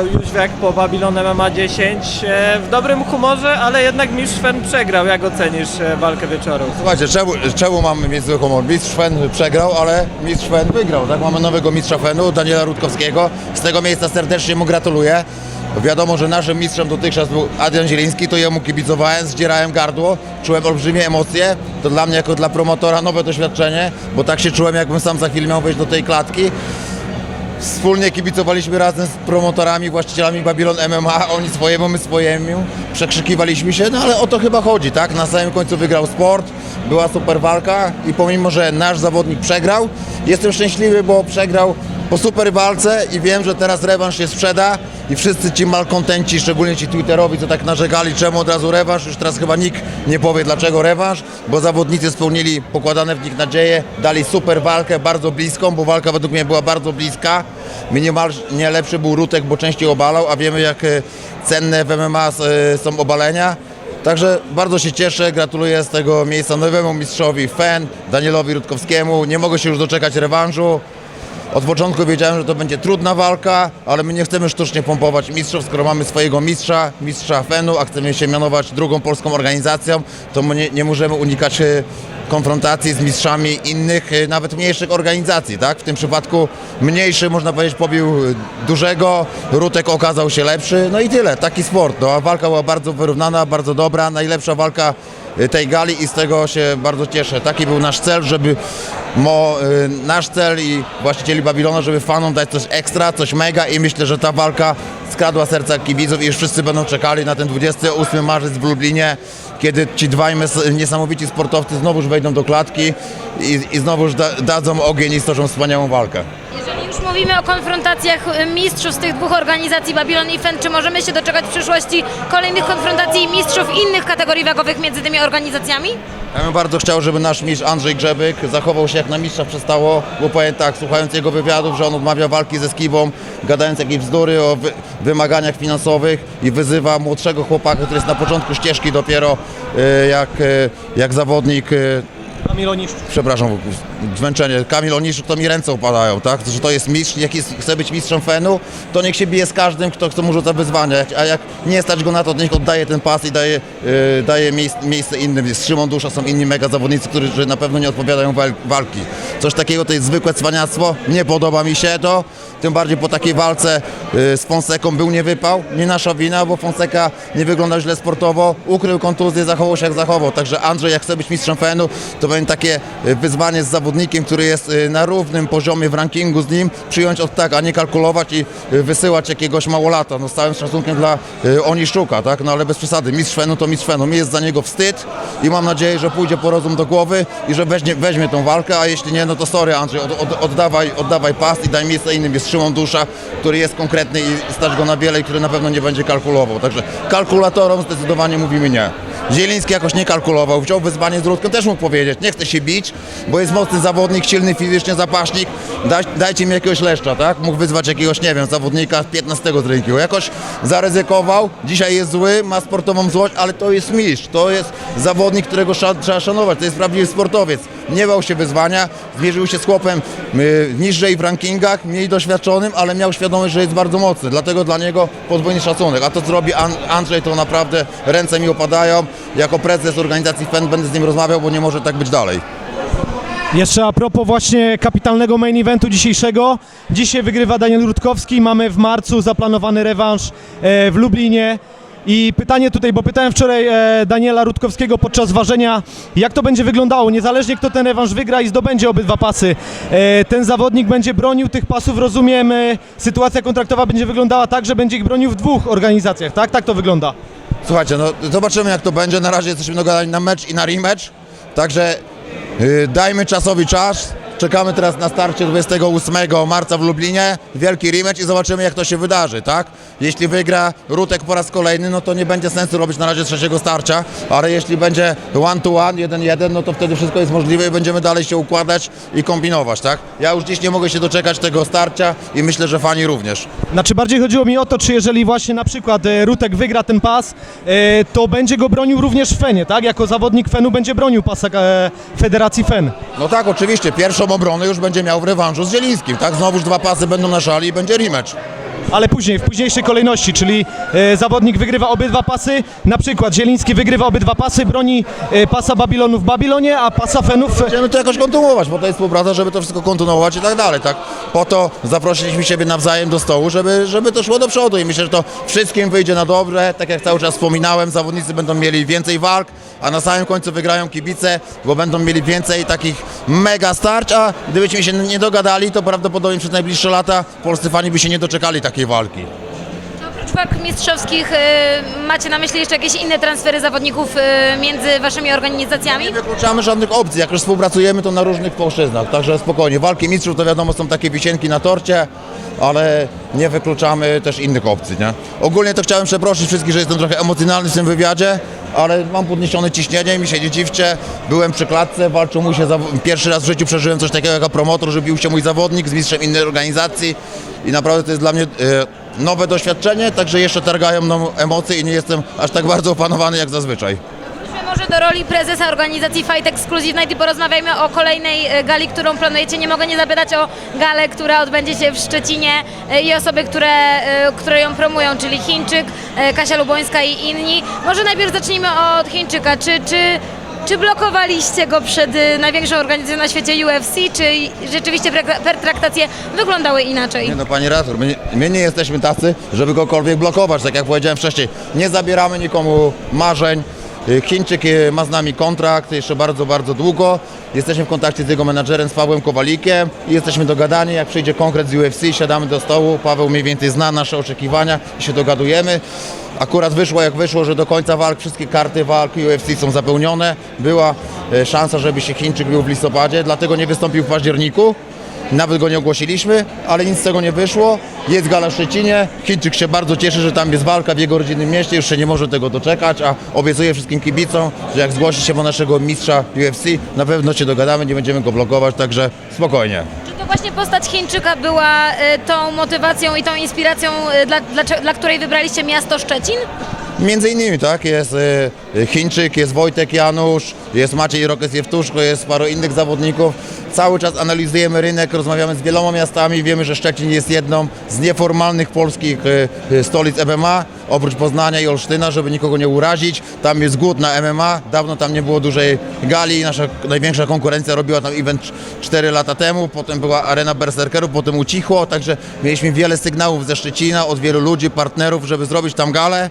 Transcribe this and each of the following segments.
Paweł Jóźwiak po Babylon MMA 10 e, w dobrym humorze, ale jednak mistrz Fen przegrał. Jak ocenisz e, walkę wieczoru? Słuchajcie, czemu, czemu mamy zły humor? Mistrz Fen przegrał, ale mistrz Fen wygrał, tak? Mamy nowego mistrza Fenu, Daniela Rutkowskiego. Z tego miejsca serdecznie mu gratuluję. Wiadomo, że naszym mistrzem dotychczas był Adrian Zieliński, to jemu kibicowałem, zdzierałem gardło, czułem olbrzymie emocje. To dla mnie jako dla promotora nowe doświadczenie, bo tak się czułem, jakbym sam za chwilę miał wejść do tej klatki. Wspólnie kibicowaliśmy razem z promotorami, właścicielami Babylon MMA, oni swojemu, my swojemu, przekrzykiwaliśmy się, no ale o to chyba chodzi, tak? Na samym końcu wygrał sport, była super walka i pomimo, że nasz zawodnik przegrał, jestem szczęśliwy, bo przegrał po super walce i wiem, że teraz rewanż się sprzeda i wszyscy ci malkontenci, szczególnie ci twitterowi, co tak narzekali, czemu od razu rewanż, już teraz chyba nikt nie powie dlaczego rewanż, bo zawodnicy spełnili pokładane w nich nadzieje, dali super walkę, bardzo bliską, bo walka według mnie była bardzo bliska. Minimalnie lepszy był Rutek, bo częściej obalał, a wiemy jak e, cenne w MMA e, są obalenia. Także bardzo się cieszę, gratuluję z tego miejsca nowemu mistrzowi FEN, Danielowi Rutkowskiemu. Nie mogę się już doczekać rewanżu. Od początku wiedziałem, że to będzie trudna walka, ale my nie chcemy sztucznie pompować mistrzów, skoro mamy swojego mistrza, mistrza FEN-u, a chcemy się mianować drugą polską organizacją, to my nie, nie możemy unikać e, konfrontacji z mistrzami innych, e, nawet mniejszych organizacji, tak? W tym przypadku mniejszy, można powiedzieć, pobił dużego, Rutek okazał się lepszy, no i tyle, taki sport. No, a walka była bardzo wyrównana, bardzo dobra, najlepsza walka e, tej gali i z tego się bardzo cieszę. Taki był nasz cel, żeby mo, y, nasz cel i właścicieli Babilonu, żeby fanom dać coś ekstra, coś mega i myślę, że ta walka skradła serca kibiców i już wszyscy będą czekali na ten 28 marzec w Lublinie, kiedy ci dwaj niesamowici sportowcy znowuż wejdą do klatki i, i znowuż da, dadzą ogień i stoczą wspaniałą walkę. Jeżeli już mówimy o konfrontacjach y, mistrzów z tych dwóch organizacji, Babylon i FEN, czy możemy się doczekać w przyszłości kolejnych konfrontacji mistrzów innych kategorii wagowych między tymi organizacjami? Ja bym bardzo chciał, żeby nasz mistrz Andrzej Grzebyk zachował się jak na mistrza przestało, bo powiem tak, słuchając jego wywiadów, że on odmawia walki ze Skiwą, gadając jakieś bzdury o wy, wymaganiach finansowych i wyzywa młodszego chłopaka, który jest na początku ścieżki dopiero e, jak, e, jak zawodnik, Oniszcz. przepraszam, zmęczenie, Kamil Oniszuk, to mi ręce upadają, tak, że to jest mistrz, jak jest, chce być mistrzem fenu, to niech się bije z każdym, kto, kto mu rzuca wyzwania, a jak nie stać go na to, to niech oddaje ten pas i daje, e, daje miejsce, innym. Jest Szymon Dusza, są inni mega zawodnicy, którzy na pewno nie odpowiadają wal, walki. Coś takiego to jest zwykłe cwaniactwo, nie podoba mi się to, tym bardziej po takiej walce e, z Fonseką był niewypał, nie nasza wina, bo Fonseca nie wyglądał źle sportowo, ukrył kontuzję, zachował się jak zachował, także Andrzej jak chce być mistrzem fenu, to będzie takie e, wyzwanie z zawodnikiem, który jest e, na równym poziomie w rankingu z nim, przyjąć od tak, a nie kalkulować i e, wysyłać jakiegoś małolata, no z całym szacunkiem dla e, Oniszczuka, tak, no ale bez przesady, mistrz fenu to mistrz fenu, mi jest za niego wstyd i mam nadzieję, że pójdzie po rozum do głowy i że weźmie, weźmie tą walkę, a jeśli nie, no to sorry Andrzej, od, od, oddawaj, oddawaj pas i daj miejsce innym, jest Szymon Dusza, który jest konkretny i stać go na wiele i który na pewno nie będzie kalkulował, także kalkulatorom zdecydowanie mówimy nie. Zieliński jakoś nie kalkulował, wziął wyzwanie z Rudkiem, też mógł powiedzieć, nie chce się bić, bo jest mocny zawodnik, silny fizycznie zapaśnik, daj, dajcie mi jakiegoś leszcza, tak? Mógł wyzwać jakiegoś, nie wiem, zawodnika 15 z rynku. Jakoś zaryzykował, dzisiaj jest zły, ma sportową złość, ale to jest mistrz, to jest zawodnik, którego trzeba szanować, to jest prawdziwy sportowiec. Nie bał się wyzwania, zmierzył się z chłopem y, niżej w rankingach, mniej doświadczonym, ale miał świadomość, że jest bardzo mocny, dlatego dla niego podwójny szacunek. A to, co robi An- Andrzej, to naprawdę ręce mi opadają. Jako prezes organizacji FEN będę z nim rozmawiał, bo nie może tak być dalej. Jeszcze a propos właśnie kapitalnego main eventu dzisiejszego. Dzisiaj wygrywa Daniel Rutkowski. Mamy w marcu zaplanowany rewanż e, w Lublinie. I pytanie tutaj, bo pytałem wczoraj e, Daniela Rutkowskiego podczas ważenia, jak to będzie wyglądało, niezależnie kto ten rewanż wygra i zdobędzie obydwa pasy. E, ten zawodnik będzie bronił tych pasów, rozumiem, sytuacja kontraktowa będzie wyglądała tak, że będzie ich bronił w dwóch organizacjach, tak? Tak to wygląda. Słuchajcie, no zobaczymy jak to będzie. Na razie jesteśmy dogadani na mecz i na rematch. Także dajmy czasowi czas. Czekamy teraz na starcie 28 marca w Lublinie. Wielki rematch i zobaczymy jak to się wydarzy, tak? Jeśli wygra Rutek po raz kolejny, no to nie będzie sensu robić na razie trzeciego starcia, ale jeśli będzie one to one, jeden jeden, no to wtedy wszystko jest możliwe i będziemy dalej się układać i kombinować, tak? Ja już dziś nie mogę się doczekać tego starcia i myślę, że fani również. Znaczy bardziej chodziło mi o to, czy jeżeli właśnie na przykład e, Rutek wygra ten pas, e, to będzie go bronił również Fenie, tak? Jako zawodnik Fenu będzie bronił pasa e, Federacji Fen. No tak, oczywiście. Pierwszą obronę już będzie miał w rewanżu z Zielińskim, tak? Znowuż dwa pasy będą na szali i będzie rematch. Ale później, w późniejszej kolejności, czyli e, zawodnik wygrywa obydwa pasy, na przykład Zieliński wygrywa obydwa pasy, broni e, pasa Babilonu w Babilonie, a pasa Fenów... Będziemy to jakoś kontynuować, bo to jest współpraca, żeby to wszystko kontynuować i tak dalej, tak? Po to zaprosiliśmy siebie nawzajem do stołu, żeby, żeby to szło do przodu i myślę, że to wszystkim wyjdzie na dobre. Tak jak cały czas wspominałem, zawodnicy będą mieli więcej walk, a na samym końcu wygrają kibice, bo będą mieli więcej takich mega starć, a gdybyśmy się nie dogadali, to prawdopodobnie przez najbliższe lata polscy fani by się nie doczekali takiej walki. Oprócz walk mistrzowskich y, macie na myśli jeszcze jakieś inne transfery zawodników y, między waszymi organizacjami? Nie wykluczamy żadnych opcji, jak już współpracujemy to na różnych płaszczyznach, także spokojnie. Walki mistrzów to wiadomo są takie wisienki na torcie, ale nie wykluczamy też innych opcji, nie? Ogólnie to chciałem przeprosić wszystkich, że jestem trochę emocjonalny w tym wywiadzie, ale mam podniesione ciśnienie, mi się nie dziwcie. Byłem przy klatce, walczył mój się, zaw- pierwszy raz w życiu przeżyłem coś takiego jako promotor, że bił się mój zawodnik z mistrzem innej organizacji i naprawdę to jest dla mnie e, nowe doświadczenie, także jeszcze targają mną emocje i nie jestem aż tak bardzo opanowany jak zazwyczaj. Roli prezesa organizacji Fight Exclusive i porozmawiajmy o kolejnej e, gali, którą planujecie. Nie mogę nie zapytać o galę, która odbędzie się w Szczecinie e, i osoby, które, e, które ją promują, czyli Chińczyk, Kasia lubońska i inni. Może najpierw zacznijmy od Chińczyka. Czy, czy, czy blokowaliście go przed największą organizacją na świecie UFC, czy rzeczywiście pertraktacje wyglądały inaczej? Nie no, panie redaktor, my, my nie jesteśmy tacy, żeby kogokolwiek blokować, tak jak powiedziałem wcześniej. Nie zabieramy nikomu marzeń. Y, Chińczyk y, ma z nami kontrakt jeszcze bardzo, bardzo długo. Jesteśmy w kontakcie z jego menadżerem, z Pawłem Kowalikiem i jesteśmy dogadani. Jak przyjdzie konkret z UFC, siadamy do stołu. Paweł mniej więcej zna nasze oczekiwania i się dogadujemy. Akurat wyszło jak wyszło, że do końca walk wszystkie karty walk UFC są zapełnione. Była y, szansa, żeby się Chińczyk bił w listopadzie, dlatego nie wystąpił w październiku. Nawet go nie ogłosiliśmy, ale nic z tego nie wyszło. Jest gala w Szczecinie. Chińczyk się bardzo cieszy, że tam jest walka w jego rodzinnym mieście. Już się nie może tego doczekać, a obiecuję wszystkim kibicom, że jak zgłosi się po naszego mistrza UFC, na pewno się dogadamy, nie będziemy go blokować, także spokojnie. Czy to właśnie postać Chińczyka była e, tą motywacją i tą inspiracją, e, dla, dla, dla której wybraliście miasto Szczecin? Między innymi, tak, jest y, Chińczyk, jest Wojtek Janusz, jest Maciej Rokes Jewtuszko, jest paru innych zawodników. Cały czas analizujemy rynek, rozmawiamy z wieloma miastami, wiemy, że Szczecin jest jedną z nieformalnych polskich y, y, stolic MMA, oprócz Poznania i Olsztyna, żeby nikogo nie urazić. Tam jest głód na MMA, dawno tam nie było dużej gali, nasza największa konkurencja robiła tam event 4 lata temu, potem była arena berserkerów, potem ucichło, także mieliśmy wiele sygnałów ze Szczecina od wielu ludzi, partnerów, żeby zrobić tam galę.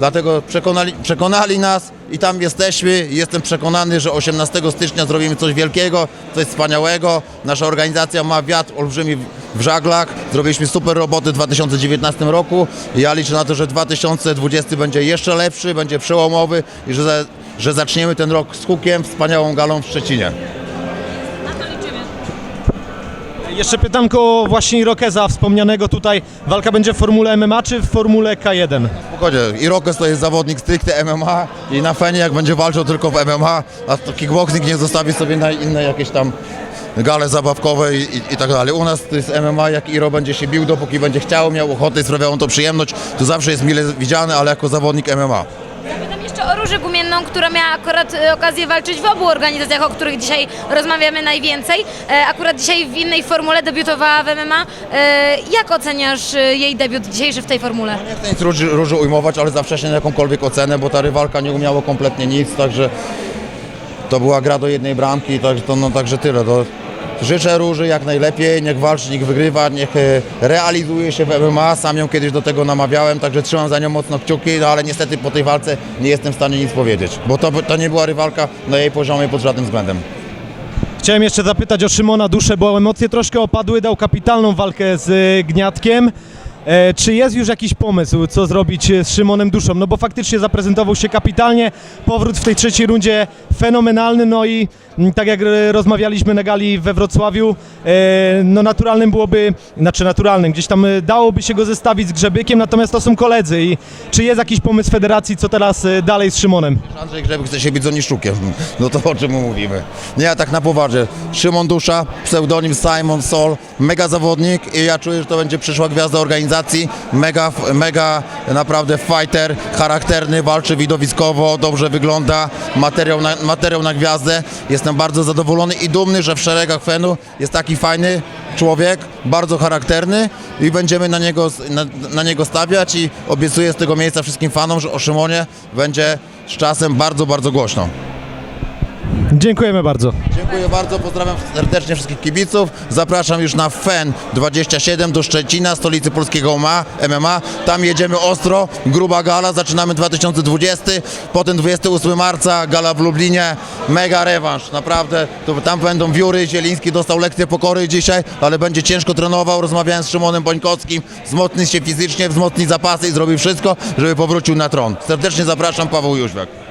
Dlatego przekonali, przekonali nas i tam jesteśmy. Jestem przekonany, że 18 stycznia zrobimy coś wielkiego, coś wspaniałego. Nasza organizacja ma wiatr olbrzymi w- żaglach. Zrobiliśmy super roboty w 2019 roku. Ja liczę na to, że 2020 będzie jeszcze lepszy, będzie przełomowy i że, że zaczniemy ten rok z hukiem, wspaniałą galą w Szczecinie. Jeszcze pytanko właśnie Irokeza wspomnianego tutaj. Walka będzie w formule MMA czy w formule K1? Spokojnie, Irokes to jest zawodnik stricte MMA i na Fenie jak będzie walczył tylko w MMA, a kickboxing nie zostawi sobie na inne jakieś tam gale zabawkowe i, i, i tak dalej. U nas to jest MMA, jak Iro będzie się bił, dopóki będzie chciał, miał ochotę i sprawiało mu to przyjemność, to zawsze jest mile widziany, ale jako zawodnik MMA. Różę Gumienną, która miała akurat e, okazję walczyć w obu organizacjach, o których dzisiaj rozmawiamy najwięcej. E, Akurat dzisiaj w innej formule debiutowała w MMA. E, Jak oceniasz jej debiut dzisiejszy w tej formule? Nie chcę nic róży ujmować, ale za wcześnie na jakąkolwiek ocenę, bo ta rywalka nie umiała kompletnie nic, także to była gra do jednej bramki, także, to, no, także tyle. To życzę Róży jak najlepiej, niech walczy, niech wygrywa, niech e, realizuje się w MMA, sam ją kiedyś do tego namawiałem, także trzymam za nią mocno kciuki, no ale niestety po tej walce nie jestem w stanie nic powiedzieć, bo to, to nie była rywalka na jej poziomie pod żadnym względem. Chciałem jeszcze zapytać o Szymona Duszę, bo emocje troszkę opadły, dał kapitalną walkę z y, Gniatkiem. E, czy jest już jakiś pomysł, co zrobić e, z Szymonem Duszą? No bo faktycznie zaprezentował się kapitalnie, powrót w tej trzeciej rundzie fenomenalny, no i mm, tak jak e, rozmawialiśmy na gali we Wrocławiu, e, no naturalnym byłoby, znaczy naturalnym, gdzieś tam e, dałoby się go zestawić z Grzebykiem, natomiast to są koledzy i czy jest jakiś pomysł federacji, co teraz dalej z Szymonem? Andrzej Grzebek chce się bić z Oniszczukiem, no to o czym mówimy? Nie, tak na poważnie. Szymon Dusza, pseudonim Simon Sol, mega zawodnik i ja czuję, że to będzie przyszła gwiazda organizacji organizacji, mega, mega naprawdę fighter, charakterny, walczy widowiskowo, dobrze wygląda, materiał na, materiał na gwiazdę. Jestem bardzo zadowolony i dumny, że w szeregach Fenu jest taki fajny człowiek, bardzo charakterny i będziemy na niego, na, na niego stawiać i obiecuję z tego miejsca wszystkim fanom, że o Szymonie będzie z czasem bardzo, bardzo głośno. Dziękujemy bardzo. Dziękuję bardzo, pozdrawiam serdecznie wszystkich kibiców. Zapraszam już na FEN 27 do Szczecina, stolicy polskiego MMA. Tam jedziemy ostro, gruba gala, zaczynamy 2020, potem 28 marca gala w Lublinie, mega rewanż, naprawdę. To, tam będą wióry, Zieliński dostał lekcję pokory dzisiaj, ale będzie ciężko trenował, rozmawiałem z Szymonem Bońkowskim, wzmocni się fizycznie, wzmocni zapasy i zrobi wszystko, żeby powrócił na tron. Serdecznie zapraszam, Paweł Jóźwiak.